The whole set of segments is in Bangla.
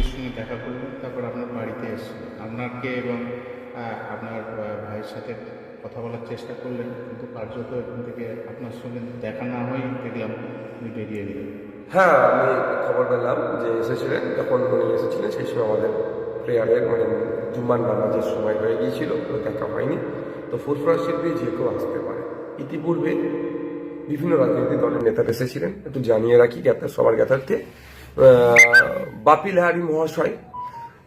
দিদির সঙ্গে দেখা করলেন তারপর আপনার বাড়িতে এসে আপনাকে এবং আপনার ভাইয়ের সাথে কথা বলার চেষ্টা করলেন, কিন্তু কার্যত এখান থেকে আপনার সঙ্গে দেখা না হয়েই দেখলাম উনি বেরিয়ে গেলেন। হ্যাঁ আমি খবর পেলাম যে এসেছিলেন, যখন উনি এসেছিলেন, সেই সময় আমাদের প্রেয়ারের মানে জুম্মার নামাজের সময় হয়ে গিয়েছিল দেখা হয়নি। তো ফুরফুরা শিল্পী যে কেউ আসতে পারে। ইতিপূর্বে বিভিন্ন রাজনৈতিক দলের নেতারা এসেছিলেন, একটু জানিয়ে রাখি জ্ঞাতা সবার জ্ঞাতার্থে বাপিল হারি মহাশয়,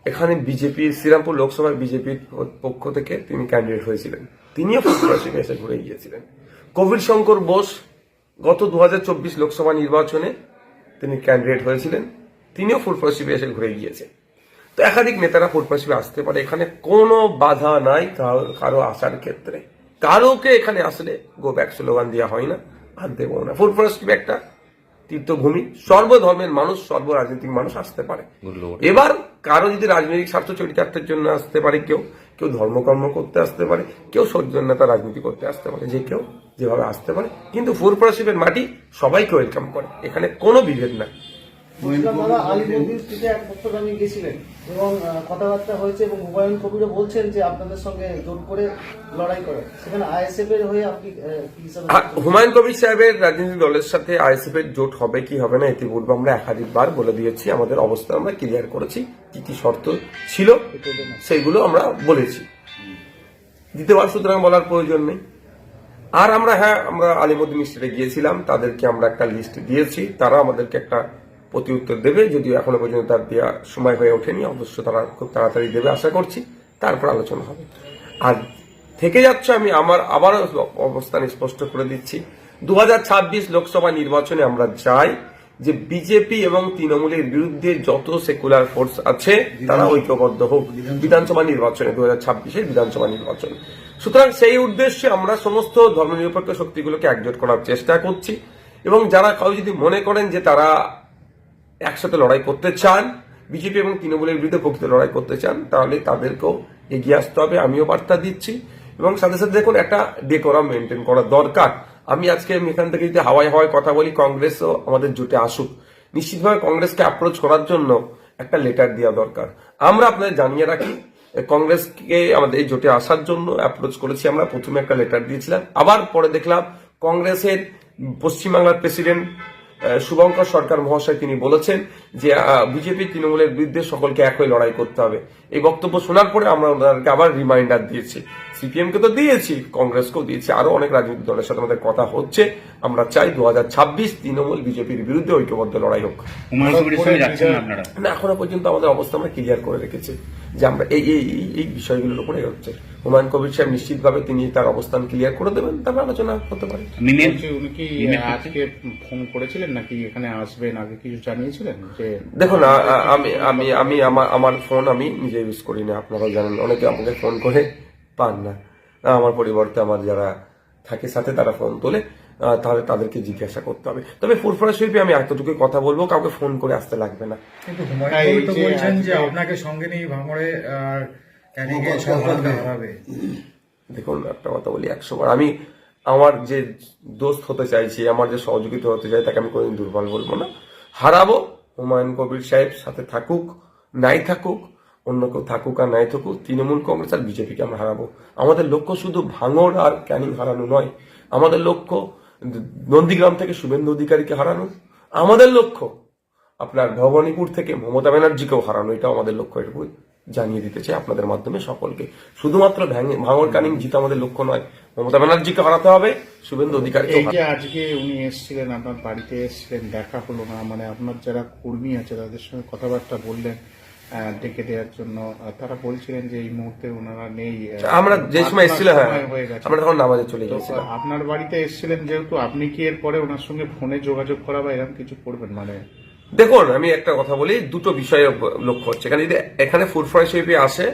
এখানে বিজেপি, শ্রীরামপুর লোকসভার বিজেপির পক্ষ থেকে তিনি ক্যান্ডিডেট হয়েছিলেন। তিনিও শিল্পে এসে ঘুরে গিয়েছিলেন। কবির শঙ্কর বোস গত দু হাজার চব্বিশ লোকসভা নির্বাচনে তিনি ক্যান্ডিডেট হয়েছিলেন। তিনিও ফুটপাসিপে এসে ঘুরে গিয়েছে তো একাধিক নেতারা ফুটপাসিপে আসতে পারে, এখানে কোনো বাধা নাই কারও আসার ক্ষেত্রে। কারোকে এখানে আসলে গো ব্যাক স্লোগান দেওয়া হয় না, আনতে দেবো না। ফুটপাসিপে একটা তীর্থভূমি সর্বধর্মের মানুষ সর্ব রাজনৈতিক মানুষ আসতে পারে। এবার কারও যদি রাজনৈতিক স্বার্থ চরিতার্থের জন্য আসতে পারে কেউ কেউ ধর্মকর্ম করতে আসতে পারে কেউ সৌজন্যতা রাজনীতি করতে আসতে পারে যে কেউ যেভাবে আসতে পারে কিন্তু ফুরপ্রসিপের মাটি সবাইকে ওয়েলকাম করে। এখানে কোনো বিভেদ নাই। বলছিলাম দাদা আলিমন্দির স্ট্রিটে এক বক্তব্য আমি গেছিলেন এবং কথাবার্তা হয়েছে এবং হুমায়ুন কবিরও বলছেন যে আপনাদের সঙ্গে জোট করে লড়াই করে। সেখানে আইএসএফ এর হয়ে আপনি হুমায়ুন কবির সাহেবের রাজনৈতিক দলের সাথে আইএসএফ এর জোট হবে কি হবে না ইতিপূর্বে আমরা একাধিকবার বলে দিয়েছি আমাদের অবস্থা আমরা ক্লিয়ার করেছি কি কি শর্ত ছিল সেইগুলো আমরা বলেছি। দ্বিতীয়বার সুতরাং বলার প্রয়োজন নেই। আর আমরা হ্যাঁ আমরা আলিমুদ্দিন স্টেটে গিয়েছিলাম তাদেরকে আমরা একটা লিস্ট দিয়েছি তারা আমাদেরকে একটা প্রতি উত্তর দেবে যদিও এখনও পর্যন্ত তার দেওয়া সময় হয়ে ওঠেনি অবশ্য তারা খুব তাড়াতাড়ি দেবে আশা করছি তারপর আলোচনা হবে। আর থেকে যাচ্ছে আমি আমার আবারও অবস্থান স্পষ্ট করে দিচ্ছি। দু হাজার ছাব্বিশ লোকসভা নির্বাচনে আমরা চাই যে বিজেপি এবং তৃণমূলের বিরুদ্ধে যত সেকুলার ফোর্স আছে তারা ঐক্যবদ্ধ হোক। বিধানসভা। নির্বাচনে দু হাজার ছাব্বিশের বিধানসভা নির্বাচনে। সুতরাং সেই উদ্দেশ্যে আমরা সমস্ত ধর্মনিরপেক্ষ শক্তিগুলোকে একজোট করার চেষ্টা করছি। এবং যারা কেউ যদি মনে করেন যে তারা একসাথে লড়াই করতে চান, বিজেপি এবং তৃণমূলের বিরুদ্ধে প্রকৃত লড়াই করতে চান, তাহলে তাদেরকেও এগিয়ে আসতে হবে, আমিও বার্তা দিচ্ছি। এবং সাথে সাথে দেখুন, একটা ডেকোরাম মেনটেন করা দরকার। আমি আজকে এখান থেকে যদি হাওয়ায় হাওয়ায় কথা বলি, কংগ্রেসও আমাদের জোটে আসুক। নিশ্চিতভাবে কংগ্রেসকে অ্যাপ্রোচ করার জন্য একটা লেটার দেওয়া দরকার। আমরা আপনাদের জানিয়ে রাখি কংগ্রেসকে আমাদের এই জোটে আসার জন্য অ্যাপ্রোচ করেছি আমরা। প্রথমে একটা লেটার দিয়েছিলাম, আবার পরে দেখলাম কংগ্রেসের পশ্চিমবাংলার প্রেসিডেন্ট শুভঙ্কর সরকার মহাশয় তিনি বলেছেন যে বিজেপি তৃণমূলের বিরুদ্ধে সকলকে এক হয়ে লড়াই করতে হবে। এই বক্তব্য শোনার পরে আমরা ওনাদেরকে আবার রিমাইন্ডার দিয়েছি। সিপিএম কে তো দিয়েছি কংগ্রেসকেও দিয়েছি আরও অনেক রাজনৈতিক দলের সাথে আমাদের কথা হচ্ছে। আমরা চাই দু তৃণমূল বিজেপির বিরুদ্ধে ঐক্যবদ্ধ লড়াই হোক। না এখনও পর্যন্ত আমাদের অবস্থা আমরা ক্লিয়ার করে রেখেছি যে আমরা এই এই এই- এই বিষয়গুলোর উপরে হচ্ছে হুমায়ুন কবির সাহেব নিশ্চিতভাবে তিনি তার অবস্থান ক্লিয়ার করে দেবেন তারপর আলোচনা হতে পারে। উনি কি আজকে ফোন করেছিলেন নাকি এখানে আসবেন? আগে কিছু জানিয়েছিলেন যে দেখুন আমি আমি আমি আমার আমার ফোন আমি নিজে ইউজ করি না আপনারাও জানেন অনেকে আমাকে ফোন করে পান না। আমার পরিবর্তে আমার যারা থাকে সাথে তারা ফোন তোলে তাহলে তাদেরকে জিজ্ঞাসা করতে হবে। তবে ফুরফুরা শিল্পী আমি এতটুকু কথা বলব কাউকে ফোন করে আসতে লাগবে না। কিন্তু হুমায়ুন তাই কবির তো যে বলছেন যে আপনাকে সঙ্গে নিয়ে ভাঙড়ে দেখুন একটা কথা বলি একশো বার। আমি আমার যে দোস্ত হতে চাইছি আমার যে সহযোগিতা হতে চাই তাকে আমি কোনোদিন দুর্বল বলব না। হারাবো হুমায়ুন কবির সাহেব সাথে থাকুক, নাই থাকুক, অন্য কেউ থাকুক আর নাই থাকুক, তৃণমূল কংগ্রেস আর বিজেপিকে আমরা হারাবো। আমাদের লক্ষ্য শুধু ভাঙড় আর ক্যানিং হারানো নয়। আমাদের লক্ষ্য নন্দীগ্রাম থেকে শুভেন্দু অধিকারীকে হারানো। আমাদের লক্ষ্য আপনার ভবানীপুর থেকে মমতা ব্যানার্জিকেও হারানো, এটাও আমাদের লক্ষ্য এটুকু জানিয়ে দিতে চাই আপনাদের মাধ্যমে সকলকে। শুধুমাত্র ভাঙর কানিং জিত আমাদের লক্ষ্য নয়। মমতা ব্যানার্জিকে হারাতে হবে শুভেন্দু এই যে আজকে উনি এসেছিলেন আপনার বাড়িতে এসেছিলেন দেখা হলো না মানে আপনার যারা কর্মী আছে তাদের সঙ্গে কথাবার্তা বললেন ডেকে দেওয়ার জন্য। তারা বলছিলেন যে এই মুহূর্তে ওনারা নেই আমরা যে সময় এসেছিল হ্যাঁ। আমরা তখন নামাজে চলে তো, আপনার বাড়িতে এসেছিলেন যেহেতু আপনি কি এরপরে ওনার সঙ্গে ফোনে যোগাযোগ করা বা এরকম কিছু করবেন? মানে দেখুন, আমি একটা কথা বলি, দুটো বিষয়ে লক্ষ্য হচ্ছে। এখানে যদি এখানে ফুরফুরা শরীফে আসে,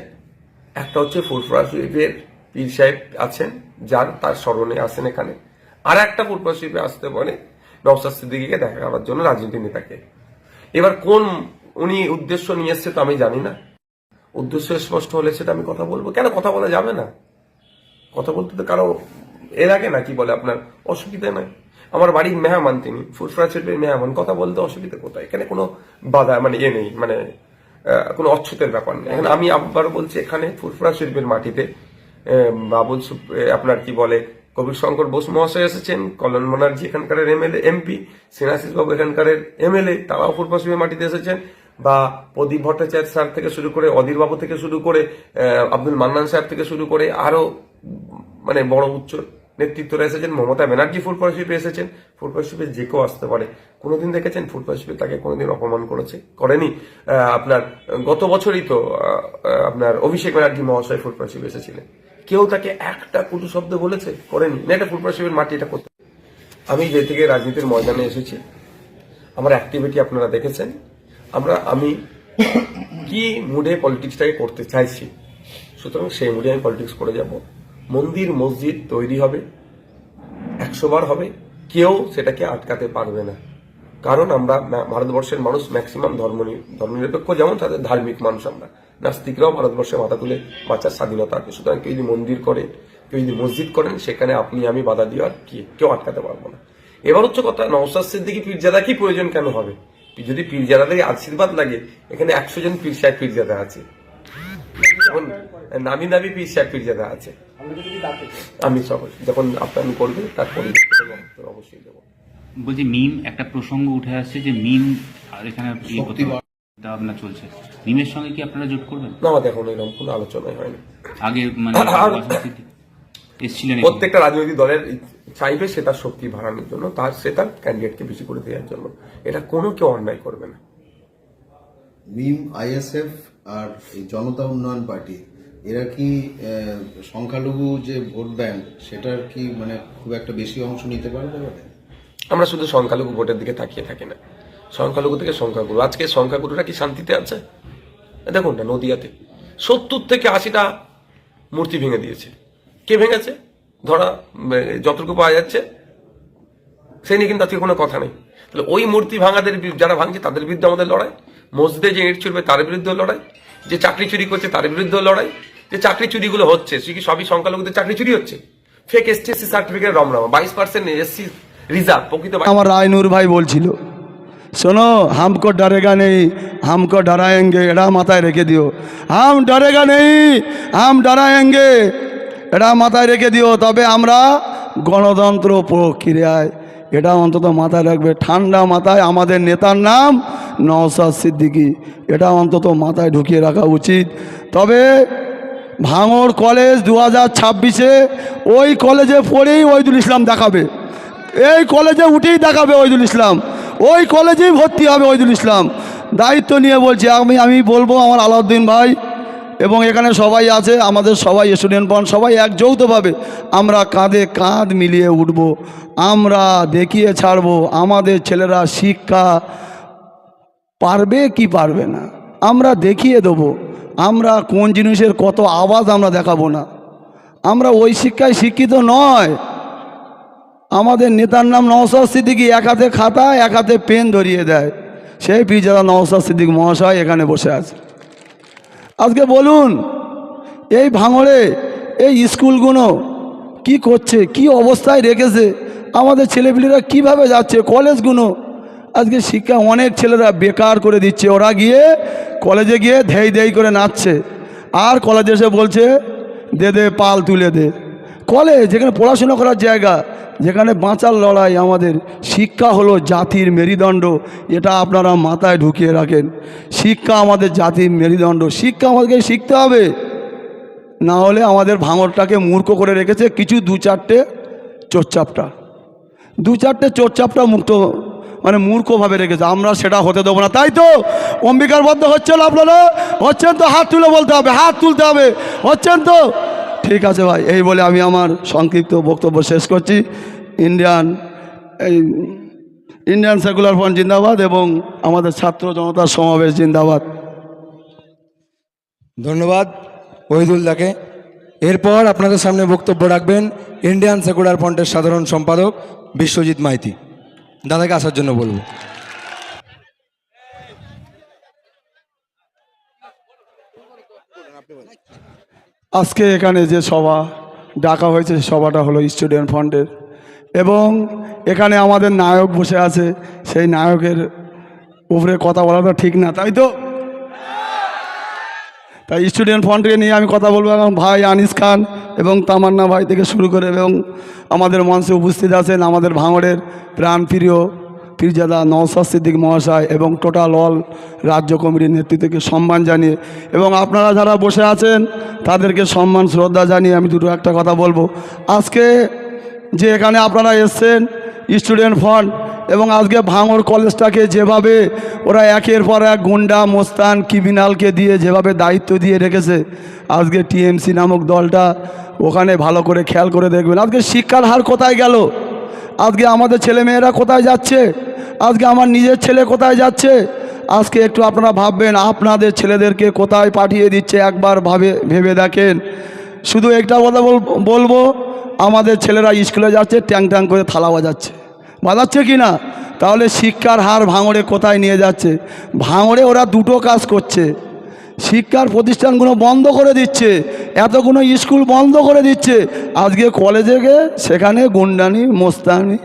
একটা হচ্ছে ফুরফুরা শরীফের পীর সাহেব আছেন, যার তার স্মরণে আসেন এখানে। আর একটা ফুরফুরা শরীফে আসতে পারে নবসাদ সিদ্দিকিকে দেখা করার জন্য রাজনীতি নেতাকে। এবার কোন উনি উদ্দেশ্য নিয়ে এসছে তো আমি জানি না। উদ্দেশ্য স্পষ্ট হলে সেটা আমি কথা বলব। কেন কথা বলা যাবে না? কথা বলতে তো কারও এর আগে না কি বলে আপনার? অসুবিধা নাই আমার বাড়ির মেহমান তিনি, ফুরফুরা ছেলের মেহমান, কথা বলতে অসুবিধা কোথায়? এখানে কোনো বাধা মানে এ নেই মানে কোনো অচ্ছুতের ব্যাপার নেই। এখানে আমি আবারও বলছি, এখানে ফুরফুরা শিল্পের মাটিতে বাবুল আপনার কি বলে, কবির শঙ্কর বোস মহাশয় এসেছেন, কল্যাণ ব্যানার্জি এখানকার এমএলএ, এমপি, সিনাশিস বাবু এখানকার এমএলএ, তারাও ফুরফুরা শিল্পের মাটিতে এসেছেন, বা প্রদীপ ভট্টাচার্য স্যার থেকে শুরু করে, অধীর বাবু থেকে শুরু করে আব্দুল মান্নান সাহেব থেকে শুরু করে, আরও মানে বড় উচ্চ নেতৃত্বরা এসেছেন, মমতা ব্যানার্জি ফুড শিপে এসেছেন ফুড শিপে যে কেউ আসতে পারে। কোনোদিন দেখেছেন ফুড শিপে তাকে কোনোদিন অপমান করেছে? করেনি। আপনার গত বছরই তো আপনার অভিষেক ব্যানার্জি মহাশয় ফুড শিপে এসেছিলেন কেউ তাকে একটা কুটু শব্দ বলেছে? করেনি। না, এটা ফুড শিপের মাটি, এটা করতে আমি যে থেকে রাজনীতির ময়দানে এসেছি, আমার অ্যাক্টিভিটি আপনারা দেখেছেন। আমরা, আমি কি মুডে পলিটিক্সটাকে করতে চাইছি? সুতরাং সেই মুডে আমি পলিটিক্স করে যাব। মন্দির মসজিদ তৈরি হবে একশো বার হবে, কেউ সেটাকে আটকাতে পারবে না। কারণ আমরা ভারতবর্ষের মানুষ ম্যাক্সিমাম ধর্ম ধর্মনিরপেক্ষ, যেমন তাদের ধার্মিক মানুষ আমরা। নাস্তিকরাও ভারতবর্ষে মাথা তুলে বাঁচার স্বাধীনতা আছে। সুতরাং কেউ যদি মন্দির করে, কেউ যদি মসজিদ করেন, সেখানে আপনি, আমি বাধা দেওয়ার কি, কেউ আটকাতে পারব না। এবার হচ্ছে কথা নওসাদ সিদ্দিকি পীরজাদা কি প্রয়োজন কেন হবে? যদি পীরজাদাদের আশীর্বাদ লাগে, এখানে একশো জন পীর সাহেব পীরজাদা আছে। এখন নামি নামি পীর সাহেব পীরজাদা আছে। আমি সব যখন আপনার করবে তারপরে অবশ্যই দেবো। বলছি মিম একটা প্রসঙ্গ উঠে আসছে যে মিম আর এখানে করতে চিন্তা ভাবনা চলছে। মিমের সঙ্গে কি আপনারা জোট করবেন? না আমাদের এখন এরকম কোনো আলোচনাই হয়নি। আগে মানে রাজনীতিতে প্রত্যেকটা রাজনৈতিক দলের চাইবে সে তার শক্তি বাড়ানোর জন্য তার সে তার ক্যান্ডিডেটকে বেশি করে দেওয়ার জন্য। এটা কোনো কেউ অন্যায় করবে না। মিম আইএসএফ আর এই জনতা উন্নয়ন পার্টি, এরা কি সংখ্যালঘু যে ভোট ব্যাংক, সেটার কি মানে খুব একটা বেশি অংশ নিতে পারবে আমরা শুধু সংখ্যালঘু ভোটের দিকে তাকিয়ে থাকি না। সংখ্যালঘু থেকে সংখ্যাগুরু। আজকে সংখ্যাগুরুরা কি শান্তিতে আছে? দেখুন না, নদিয়াতে সত্তর থেকে আশিটা মূর্তি ভেঙে দিয়েছে। কে ভেঙেছে? ধরা যতটুকু পাওয়া যাচ্ছে, সে নিয়ে কিন্তু আজকে কোনো কথা নেই। তাহলে ওই মূর্তি ভাঙাদের যারা ভাঙছে, তাদের বিরুদ্ধে আমাদের লড়াই? মসজিদে যে ইট ছুড়বে তার বিরুদ্ধে লড়াই, যে চাকরি চুরি করছে তার বিরুদ্ধে লড়াই, যে চাকরি চুরিগুলো হচ্ছে, সে কি সবই সংখ্যালঘুদের চাকরি চুরি হচ্ছে? ফেক এসটিএসসি সার্টিফিকেট রমরামা বাইশ পার্সেন্ট এসসি রিজার্ভ, প্রকৃত আমার রায়নুর ভাই বলছিল, শোনো, হামকো ডরেগা নেই, হামকো ডরায়েঙ্গে এটা মাথায় রেখে দিও। হাম ডরেগা নেই, হাম ডরায়েঙ্গে এটা মাথায় রেখে দিও, তবে আমরা গণতন্ত্র প্রক্রিয়ায়, এটা অন্তত মাথায় রাখবে। ঠান্ডা মাথায় আমাদের নেতার নাম নওসাদ সিদ্দিকি, এটা অন্তত মাথায় ঢুকিয়ে রাখা উচিত। তবে ভাঙড় কলেজ দু হাজার ছাব্বিশে ওই কলেজে পড়েই ওইদুল ইসলাম দেখাবে। এই কলেজে উঠেই দেখাবে ওইদুল ইসলাম। ওই কলেজেই ভর্তি হবে ওইদুল ইসলাম। দায়িত্ব নিয়ে বলছি, আমি আমি বলব আমার আলাউদ্দিন ভাই এবং এখানে সবাই আছে, আমাদের সবাই স্টুডেন্ট বন, সবাই এক যৌথভাবে আমরা কাঁধে কাঁধ মিলিয়ে উঠব। আমরা দেখিয়ে ছাড়বো, আমাদের ছেলেরা শিক্ষা পারবে কি পারবে না? আমরা দেখিয়ে দেবো। আমরা কোন জিনিসের কত আওয়াজ আমরা দেখাবো না। আমরা ওই শিক্ষায় শিক্ষিত নয়। আমাদের নেতার নাম নওসাদ সিদ্দিকি এক হাতে খাতা, এক হাতে পেন ধরিয়ে দেয়। সেই পিজাদা নওসাদ সিদ্দিক মহাশয় এখানে বসে আছে। আজকে বলুন, এই ভাঙড়ে এই স্কুলগুলো কি করছে, কি অবস্থায় রেখেছে? আমাদের ছেলেপিলেরা কীভাবে যাচ্ছে? কলেজগুলো আজকে শিক্ষা অনেক ছেলেরা বেকার করে দিচ্ছে। ওরা গিয়ে কলেজে গিয়ে ধেই ধেই করে নাচছে। আর কলেজে এসে বলছে, দে দে, পাল তুলে দে। কলেজ, যেখানে পড়াশোনা করার জায়গা, যেখানে বাঁচার লড়াই আমাদের। শিক্ষা হলো জাতির মেরুদণ্ড, এটা আপনারা মাথায় ঢুকিয়ে রাখেন। শিক্ষা আমাদের জাতির মেরুদণ্ড। শিক্ষা আমাদেরকে শিখতে হবে। না হলে আমাদের ভাঙরটাকে মূর্খ করে রেখেছে কিছু দু চারটে চোরচাপটা। দু চারটে চোরচাপটা মুক্ত মানে মূর্খভাবে রেখেছে। আমরা সেটা হতে দেবো না। তাই তো অম্বিকার বদ্ধ হচ্ছে না আপনারা? হচ্ছেন তো হাত তুলে বলতে হবে, হাত তুলতে হবে। হচ্ছেন তো? ঠিক আছে ভাই, এই বলে আমি আমার সংক্ষিপ্ত বক্তব্য শেষ করছি। ইন্ডিয়ান, এই ইন্ডিয়ান সেকুলার ফ্রন্ট জিন্দাবাদ এবং আমাদের ছাত্র জনতার সমাবেশ জিন্দাবাদ। ধন্যবাদ ওহিদুল্লাহকে এরপর আপনাদের সামনে বক্তব্য রাখবেন ইন্ডিয়ান সেকুলার ফ্রন্টের সাধারণ সম্পাদক বিশ্বজিৎ মাইতি। দাদাকে আসার জন্য বলব। আজকে এখানে যে সভা ডাকা হয়েছে সভাটা হলো স্টুডেন্ট ফান্ডের। এবং এখানে আমাদের নায়ক বসে আছে, সেই নায়কের উপরে কথা বলাটা ঠিক না। তাই তো তাই স্টুডেন্ট ফ্রন্টকে নিয়ে আমি কথা বলব এবং ভাই আনিস খান এবং তামান্না ভাই থেকে শুরু করে এবং আমাদের মঞ্চে উপস্থিত আছেন আমাদের ভাঙড়ের প্রাণপ্রিয় পীরজাদা নওসাদ সিদ্দিক মহাশয় এবং টোটাল অল রাজ্য কমিটির নেতৃত্বকে সম্মান জানিয়ে এবং আপনারা যারা বসে আছেন, তাদেরকে সম্মান, শ্রদ্ধা জানিয়ে আমি দুটো একটা কথা বলব। আজকে যে এখানে আপনারা এসছেন স্টুডেন্ট ফ্রন্ট এবং আজকে ভাঙড় কলেজটাকে যেভাবে ওরা একের পর এক গুন্ডা, মোস্তান, ক্রিমিনালকে দিয়ে যেভাবে দায়িত্ব দিয়ে রেখেছে, আজকে টিএমসি নামক দলটা ওখানে ভালো করে খেয়াল করে দেখবেন। আজকে শিক্ষার হার কোথায় গেল? আজকে আমাদের ছেলেমেয়েরা কোথায় যাচ্ছে? আজকে আমার নিজের ছেলে কোথায় যাচ্ছে? আজকে একটু আপনারা ভাববেন, আপনাদের ছেলেদেরকে কোথায় পাঠিয়ে দিচ্ছে? একবার ভাবে, ভেবে দেখেন। শুধু একটা কথা বলব, আমাদের ছেলেরা স্কুলে যাচ্ছে ট্যাং ট্যাং করে থালা বাজাচ্ছে। বাজাচ্ছে কি না? তাহলে শিক্ষার হার ভাঙড়ে কোথায় নিয়ে যাচ্ছে? ভাঙড়ে ওরা দুটো কাজ করছে। শিক্ষার প্রতিষ্ঠানগুলো বন্ধ করে দিচ্ছে। এতগুলো স্কুল বন্ধ করে দিচ্ছে। আজকে কলেজে গিয়ে সেখানে গুন্ডানি মোস্তানি